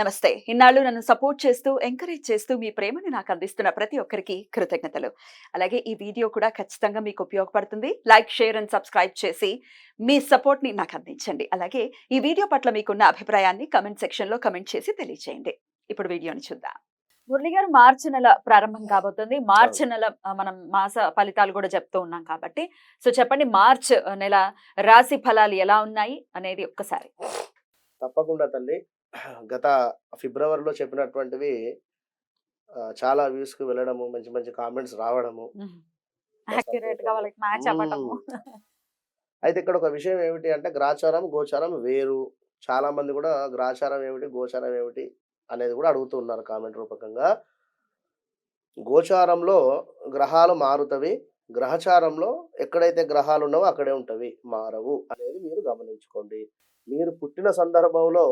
నమస్తే. ఇన్నాళ్ళు నన్ను సపోర్ట్ చేస్తూ ఎంకరేజ్ చేస్తూ మీ ప్రేమని నాకు అందిస్తున్న ప్రతి ఒక్కరికి కృతజ్ఞతలు. అలాగే ఈ వీడియో కూడా ఖచ్చితంగా మీకు ఉపయోగపడుతుంది. లైక్ షేర్ అండ్ సబ్స్క్రైబ్ చేసి మీ సపోర్ట్ని నాకు అందించండి. అలాగే ఈ వీడియో పట్ల మీకున్న అభిప్రాయాన్ని కమెంట్ సెక్షన్లో కమెంట్ చేసి తెలియజేయండి ఇప్పుడు వీడియోని చూద్దాం. మురళి గారు మార్చి నెల ప్రారంభం కాబోతుంది. మార్చి నెల మనం మాస ఫలితాలు కూడా చెప్తూ ఉన్నాం కాబట్టి. సో చెప్పండి మార్చ్ నెల రాశి ఫలాలు ఎలా ఉన్నాయి అనేది ఒక్కసారి. తప్పకుండా తల్లి. గత ఫిబ్రవరిలో చెప్పినటువంటివి చాలా వ్యూస్కి వెళ్ళడము మంచి మంచి కామెంట్స్ రావడము అయితే ఇక్కడ ఒక విషయం ఏమిటి అంటే గ్రాచారం గోచారం వేరు. చాలా మంది కూడా గ్రాచారం ఏమిటి గోచారం ఏమిటి అనేది కూడా అడుగుతూ ఉన్నారు కామెంట్ రూపకంగా. గోచారంలో గ్రహాలు మారుతవి. గ్రహచారంలో ఎక్కడైతే గ్రహాలు ఉన్నావో అక్కడే ఉంటవి మారవు అనేది మీరు గమనించుకోండి. మీరు పుట్టిన సందర్భంలో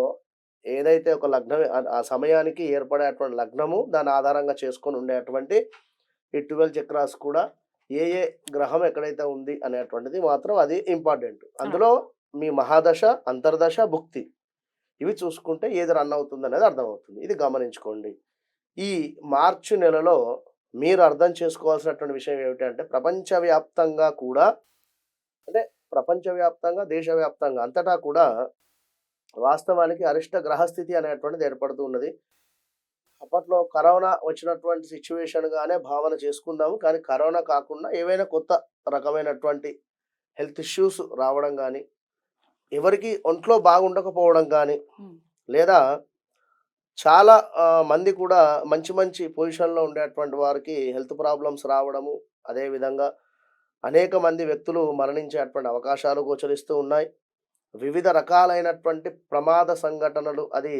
ఏదైతే ఒక లగ్నం ఆ- సమయానికి ఏర్పడేటువంటి లగ్నము దాని ఆధారంగా చేసుకొని ఉండేటువంటి ఈ ట్వెల్వ్ చక్రాస్ కూడా ఏ ఏ గ్రహం ఎక్కడైతే ఉంది అనేటువంటిది మాత్రం అది ఇంపార్టెంట్. అందులో మీ మహాదశ అంతర్దశ భుక్తి ఇవి చూసుకుంటే ఏది రన్ అవుతుంది అనేది అర్థమవుతుంది. ఇది గమనించుకోండి. ఈ మార్చి నెలలో మీరు అర్థం చేసుకోవాల్సినటువంటి విషయం ఏమిటంటే ప్రపంచవ్యాప్తంగా కూడా అంటే ప్రపంచవ్యాప్తంగా దేశవ్యాప్తంగా అంతటా కూడా వాస్తవానికి అరిష్ట గ్రహస్థితి అనేటువంటిది ఏర్పడుతూ ఉన్నది. అప్పట్లో కరోనా వచ్చినటువంటి సిచ్యువేషన్ గానే భావన చేసుకుందాము. కానీ కరోనా కాకుండా ఏవైనా కొత్త రకమైనటువంటి హెల్త్ ఇష్యూస్ రావడం కానీ ఎవరికి ఒంట్లో బాగుండకపోవడం కానీ. లేదా చాలా మంది కూడా మంచి మంచి పొజిషన్లో ఉండేటువంటి వారికి హెల్త్ ప్రాబ్లమ్స్ రావడము అదేవిధంగా అనేక మంది వ్యక్తులు మరణించేటువంటి అవకాశాలు గోచరిస్తూ ఉన్నాయి. వివిధ రకాలైనటువంటి ప్రమాద సంఘటనలు అది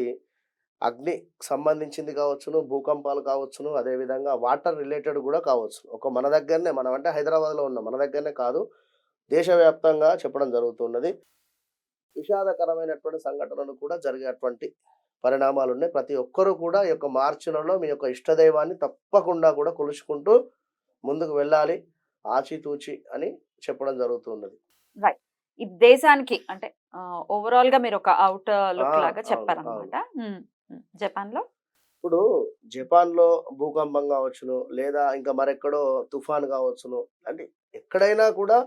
అగ్ని సంబంధించింది కావచ్చును భూకంపాలు కావచ్చును అదేవిధంగా వాటర్ రిలేటెడ్ కూడా కావచ్చు. ఒక మన దగ్గరనే మనం అంటే హైదరాబాద్లో ఉన్న మన దగ్గరనే కాదు దేశవ్యాప్తంగా చెప్పడం జరుగుతున్నది. విషాదకరమైనటువంటి సంఘటనలు కూడా జరిగేటువంటి పరిణామాలు ఉన్నాయి ప్రతి ఒక్కరూ కూడా ఈ యొక్క మార్చి నెలలో మీ యొక్క ఇష్టదైవాన్ని తప్పకుండా కూడా కొలుచుకుంటూ ముందుకు వెళ్ళాలి ఆచితూచి అని చెప్పడం జరుగుతున్నది. ఈ దేశానికి అంటే ఓవరాల్గా మీరు ఒక అవుట్ లుక్ లాగా చెప్పారనమాట. జపాన్లో ఇప్పుడు జపాన్లో భూకంపం కావచ్చును లేదా ఇంకా మరెక్కడో తుఫాన్ కావచ్చును అంటే ఎక్కడైనా కూడా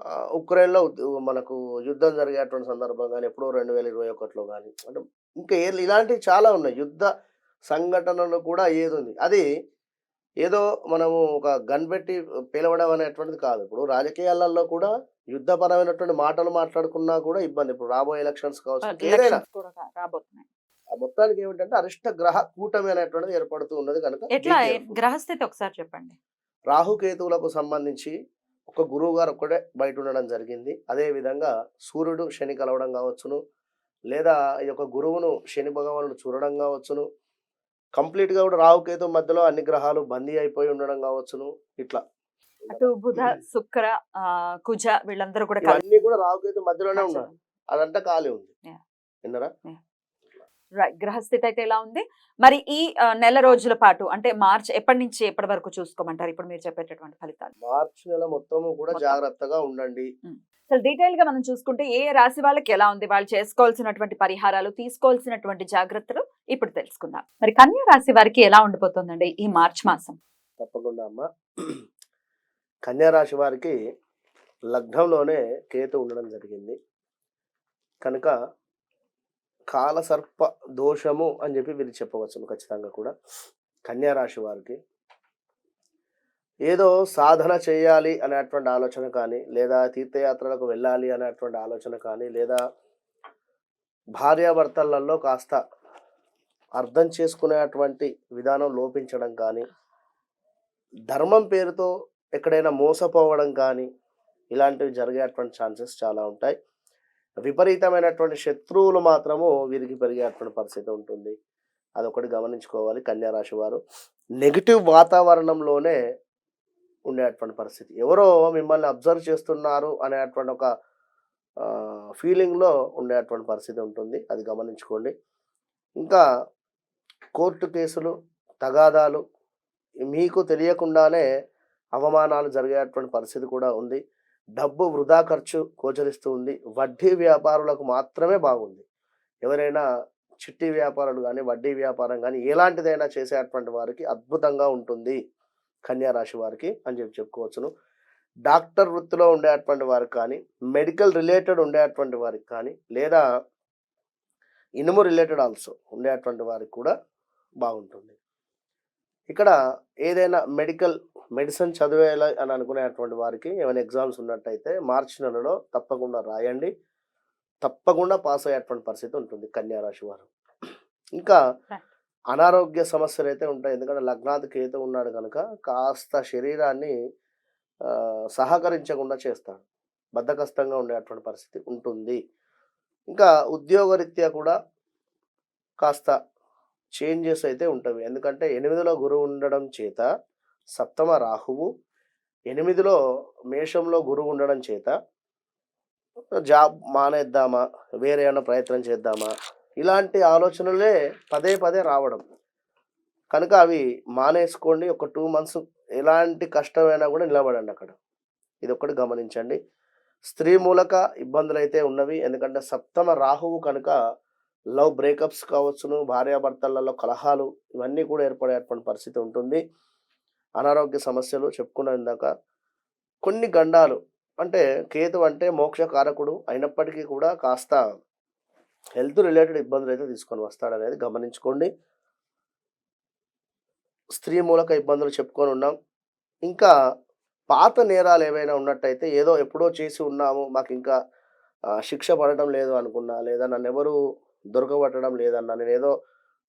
ఆ, ఉక్రెయిన్లో ఉద్- మనకు యుద్ధం జరిగేటువంటి సందర్భం కానీ ఎప్పుడో రెండు వేల ఇరవై ఒకటిలో కానీ అంటే ఇంకా ఇలాంటివి చాలా ఉన్నాయి. యుద్ధ సంఘటనలు కూడా ఏది ఉంది? అది ఏదో మనము ఒక గన్ పెట్టి పిలవడం అనేటువంటిది కాదు. ఇప్పుడు రాజకీయాలలో కూడా యుద్ధపరమైనటువంటి మాటలు మాట్లాడుకున్నా కూడా ఇబ్బంది. ఇప్పుడు రాబోయే ఎలక్షన్స్ కావచ్చు ఏదైనా మొత్తానికి ఏమిటంటే అరిష్ట గ్రహ కూటమి అనేటువంటిది ఏర్పడుతూ ఉన్నది కనుక ఎట్లా. గ్రహస్థితి ఒకసారి చెప్పండి. రాహుకేతువులకు సంబంధించి ఒక గురువు గారు ఒక్కడే బయట ఉండడం జరిగింది. అదే విధంగా సూర్యుడు శని కలవడం కావచ్చును లేదా ఈ యొక్క గురువును శని భగవానుడు చూడడం కావచ్చును కంప్లీట్గా కూడా రాహుకేతు మధ్యలో అన్ని గ్రహాలు బందీ అయిపోయి ఉండడం కావచ్చును ఇట్లా. అటు బుధ శుక్ర కుజ వీళ్ళందరూ కూడా ఇవన్నీ కూడా రాహుకేతు మధ్యలోనే ఉన్నారు. అదంతా ఖాళీ ఉంది. విన్నరా? గ్రహస్థితి అయితే ఎలా ఉంది. మరి ఈ నెల రోజుల పాటు అంటే మార్చ్ ఎప్పటి నుంచి ఎప్పటి వరకు చూసుకోమంటారు? ఇప్పుడు మీరు చెప్పేటటువంటి ఫలితాలు. మార్చి నెల మొత్తము కూడా మొత్తం. జాగ్రత్తగా ఉండండి. అసలు డీటెయిల్గా మనం చూసుకుంటే ఏ రాశి వాళ్ళకి ఎలా ఉంది? వాళ్ళు చేసుకోవాల్సినటువంటి పరిహారాలు తీసుకోవాల్సినటువంటి జాగ్రత్తలు ఇప్పుడు తెలుసుకుందాం. మరి కన్యా రాశి వారికి ఎలా ఉండిపోతుందండి ఈ మార్చ్ మాసం? తప్పకుండా అమ్మ. కన్యారాశి వారికి లగ్నంలోనే కేతు ఉండడం జరిగింది. కనుక కాలసర్ప దోషము అని చెప్పి వీరు చెప్పవచ్చు ఖచ్చితంగా కూడా. కన్యారాశి వారికి ఏదో సాధన చేయాలి అనేటువంటి ఆలోచన కానీ లేదా తీర్థయాత్రలకు వెళ్ళాలి అనేటువంటి ఆలోచన కానీ లేదా భార్యాభర్తలలో కాస్త అర్థం చేసుకునేటువంటి విధానం లోపించడం కానీ ధర్మం పేరుతో ఎక్కడైనా మోసపోవడం కానీ ఇలాంటివి జరిగేటువంటి ఛాన్సెస్ చాలా ఉంటాయి. విపరీతమైనటువంటి శత్రువులు మాత్రము వీరికి పెరిగేటువంటి పరిస్థితి ఉంటుంది. అదొకటి గమనించుకోవాలి. కన్యారాశి వారు నెగిటివ్ వాతావరణంలోనే ఉండేటువంటి పరిస్థితి. ఎవరో మిమ్మల్ని అబ్జర్వ్ చేస్తున్నారు అనేటువంటి ఒక ఫీలింగ్లో ఉండేటువంటి పరిస్థితి ఉంటుంది. అది గమనించుకోండి. ఇంకా కోర్టు కేసులు తగాదాలు మీకు తెలియకుండానే అవమానాలు జరిగేటువంటి పరిస్థితి కూడా ఉంది. డబ్బు వృధా ఖర్చు గోచరిస్తూ ఉంది. వడ్డీ వ్యాపారులకు మాత్రమే బాగుంది. ఎవరైనా చిట్టి వ్యాపారాలు కానీ వడ్డీ వ్యాపారం కానీ ఎలాంటిదైనా చేసేటువంటి వారికి అద్భుతంగా ఉంటుంది. కన్యా రాశి వారికి అని చెప్పి చెప్పుకోవచ్చును. డాక్టర్ వృత్తిలో ఉండేటువంటి వారికి కానీ మెడికల్ రిలేటెడ్ ఉండేటువంటి వారికి కానీ లేదా ఇనుము రిలేటెడ్ ఆల్సో ఉండేటువంటి వారికి కూడా బాగుంటుంది. ఇక్కడ ఏదైనా మెడికల్ మెడిసిన్ చదివేయాలి అని అనుకునేటువంటి వారికి ఏమైనా ఎగ్జామ్స్ ఉన్నట్టయితే మార్చి నెలలో తప్పకుండా రాయండి. తప్పకుండా పాస్ అయ్యేటువంటి పరిస్థితి ఉంటుంది కన్యా రాశి వారు. ఇంకా. అనారోగ్య సమస్యలు అయితే ఉంటాయి. ఎందుకంటే లగ్నాథ్ కేతు ఉన్నాడు కనుక కాస్త శరీరాన్ని సహకరించకుండా చేస్తాడు. బద్ధకస్తంగా ఉండేటువంటి పరిస్థితి ఉంటుంది. ఇంకా ఉద్యోగరీత్యా కూడా కాస్త చేంజెస్ అయితే ఉంటవి ఎందుకంటే ఎనిమిదిలో గురువు ఉండడం చేత సప్తమ రాహువు ఎనిమిదిలో మేషంలో గురువు ఉండడం చేత జాబ్ మానేద్దామా? వేరే ఏమైనా ప్రయత్నం చేద్దామా? ఇలాంటి ఆలోచనలే పదే పదే రావడం. కనుక అవి మానేసుకోండి. ఒక టూ మంత్స్ ఎలాంటి కష్టమైనా కూడా నిలబడండి అక్కడ. ఇది ఒకటి గమనించండి. స్త్రీ మూలక ఇబ్బందులు అయితే ఉన్నవి. ఎందుకంటే సప్తమ రాహువు కనుక లవ్ బ్రేకప్స్ కావచ్చును భార్యాభర్తలలో కలహాలు ఇవన్నీ కూడా ఏర్పడేటువంటి పరిస్థితి ఉంటుంది. అనారోగ్య సమస్యలు చెప్పుకున్న ఇందాక. కొన్ని గండాలు అంటే కేతు అంటే మోక్ష కారకుడు అయినప్పటికీ కూడా కాస్త హెల్త్ రిలేటెడ్ ఇబ్బందులు అయితే తీసుకొని వస్తాడనేది గమనించుకోండి. స్త్రీ మూలక ఇబ్బందులు చెప్పుకొని ఉన్నాం. ఇంకా పాత నేరాలు ఏవైనా ఉన్నట్టయితే ఏదో ఎప్పుడో చేసి ఉన్నాము మాకు ఇంకా శిక్ష పడటం లేదు అనుకున్నా లేదా నన్ను ఎవరు దొరకబట్టడం లేదన్నా నేను ఏదో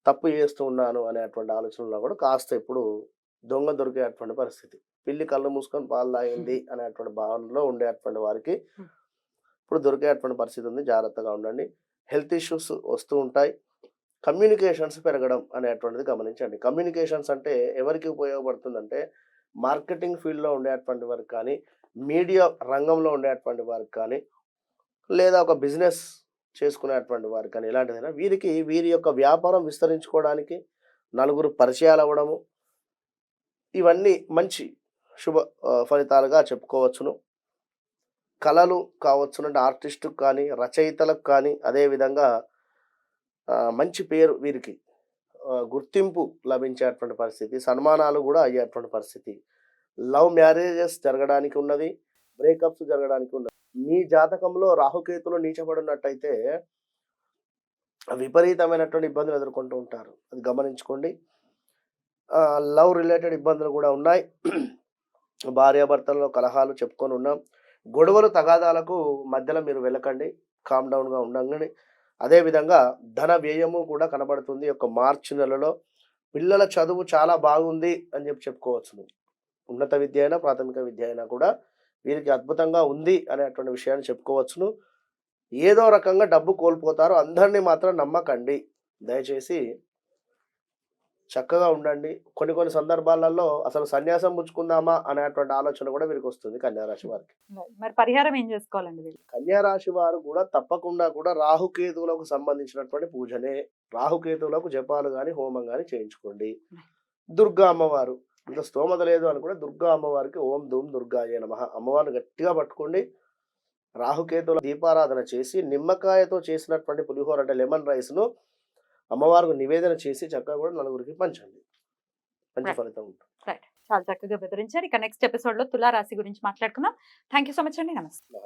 తప్పు చేస్తూ ఉన్నాను అనేటువంటి ఆలోచనలో కూడా కాస్త ఇప్పుడు దొంగ దొరికేటువంటి పరిస్థితి. పిల్లి కళ్ళు మూసుకొని పాలు తాగింది అనేటువంటి భావనలో ఉండేటువంటి వారికి ఇప్పుడు దొరికేటువంటి పరిస్థితి ఉంది. జాగ్రత్తగా ఉండండి. హెల్త్ ఇష్యూస్ వస్తూ ఉంటాయి. కమ్యూనికేషన్స్ పెరగడం అనేటువంటిది గమనించండి. కమ్యూనికేషన్స్ అంటే ఎవరికి ఉపయోగపడుతుందంటే మార్కెటింగ్ ఫీల్డ్లో ఉండేటువంటి వారికి కానీ మీడియా రంగంలో ఉండేటువంటి వారికి కానీ లేదా ఒక బిజినెస్ చేసుకునేటువంటి వారికి కానీ ఇలాంటిదైనా వీరికి వీరి యొక్క వ్యాపారం విస్తరించుకోవడానికి నలుగురు పరిచయాలు అవ్వడము ఇవన్నీ మంచి శుభ ఫలితాలుగా చెప్పుకోవచ్చును. కళలు కావచ్చు అంటే ఆర్టిస్టుకు కానీ రచయితలకు కానీ అదేవిధంగా మంచి పేరు వీరికి గుర్తింపు లభించేటువంటి పరిస్థితి సన్మానాలు కూడా అయ్యేటువంటి పరిస్థితి. లవ్ మ్యారేజెస్ జరగడానికి ఉన్నది బ్రేకప్స్ జరగడానికి ఉన్నది. మీ జాతకంలో రాహుకేతులు నీచబడినట్టయితే విపరీతమైనటువంటి ఇబ్బందులు ఎదుర్కొంటూ ఉంటారు. అది గమనించుకోండి. లవ్ రిలేటెడ్ ఇబ్బందులు కూడా ఉన్నాయి. భార్యాభర్తల్లో కలహాలు చెప్పుకొని ఉన్నాం. గొడవలు తగాదాలకు మధ్యలో మీరు వెళ్ళకండి. కామ్ డౌన్గా ఉండండి. అదేవిధంగా ధన వ్యయము కూడా కనబడుతుంది. ఒక యొక్క మార్చి నెలలో పిల్లల చదువు చాలా బాగుంది అని చెప్పి చెప్పుకోవచ్చు ఉన్నత విద్య అయినా ప్రాథమిక విద్య అయినా కూడా వీరికి అద్భుతంగా ఉంది అనేటువంటి విషయాన్ని చెప్పుకోవచ్చును ఏదో రకంగా డబ్బు కోల్పోతారు. అందరినీ మాత్రం నమ్మకండి. దయచేసి చక్కగా ఉండండి. కొన్ని కొన్ని సందర్భాలలో అసలు సన్యాసం పుచ్చుకుందామా అనేటువంటి ఆలోచన కూడా వీరికి వస్తుంది కన్యారాశి వారికి. మరి పరిహారం ఏం చేసుకోవాలండి కన్యారాశి వారు కూడా తప్పకుండా కూడా రాహుకేతువులకు సంబంధించినటువంటి పూజనే రాహుకేతువులకు జపాలు కానీ హోమం కానీ చేయించుకోండి. దుర్గా అమ్మవారు అంత స్తోమత లేదు అనుకుంటే దుర్గా అమ్మవారికి ఓం ధూమ్ దుర్గాయ నమ. అమ్మవారిని గట్టిగా పట్టుకోండి. రాహుకేతువుల దీపారాధన చేసి నిమ్మకాయతో చేసినటువంటి పులిహోర అంటే లెమన్ రైస్ను అమ్మవారికి నివేదన చేసి చక్కగా కూడా నలుగురికి పంచండి. మంచి. ఫలితం ఉంటుంది. చాలా చక్కగా వివరించారు. ఇక నెక్స్ట్ ఎపిసోడ్లో తులా రాశి గురించి మాట్లాడుకుందాం. థ్యాంక్ యూ సో మచ్ అండి. నమస్తే.